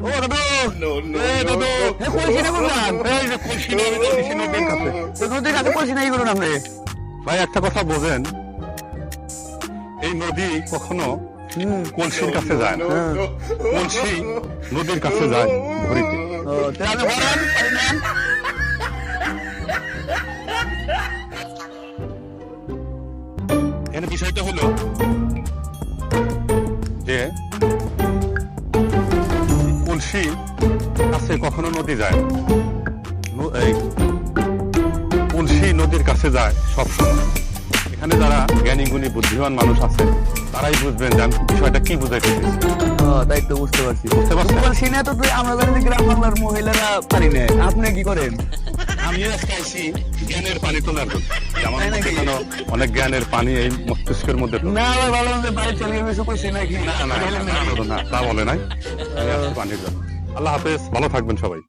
ও দাদু No, no, এ no, দাদু no. এ কলসি না। বললাম এই যে কলসি না কলসি নদীর কাছে তো নদীর কাছে কলসি নাই করুন আপনি ভাই একটা কথা বোঝেন। এই নদী কখনো কলসির কাছে যায় না। কলসি নদীর কাছে যায় ঘড়িতে এখানে বিষয়টা হলো যে কলসি কাছে কখনো নদী যায়। কলসি নদীর কাছে যায় সবসময় এখানে যারা জ্ঞানী গুণী বুদ্ধিমান মানুষ আছে তারাই বুঝবেন যে আমি বিষয়টা কি বুঝাইতে। তাই তো বুঝতে পারছি। বুঝতে? কলসি না তো আমরা জানি গ্রাম বাংলার মহিলারা পারি না আপনি কি করেন? জ্ঞানের পানি তোলার জন্য। আমার মধ্যে নাকি? অনেক জ্ঞানের পানি এই মস্তিষ্কের মধ্যে না ভাই ভালো মন্দ বাড়ি চলে গেছে কইছি নাকি? না না না, না, না, না, তা বলে নাই। পানির জন্য। আল্লাহ হাফেজ ভালো থাকবেন সবাই।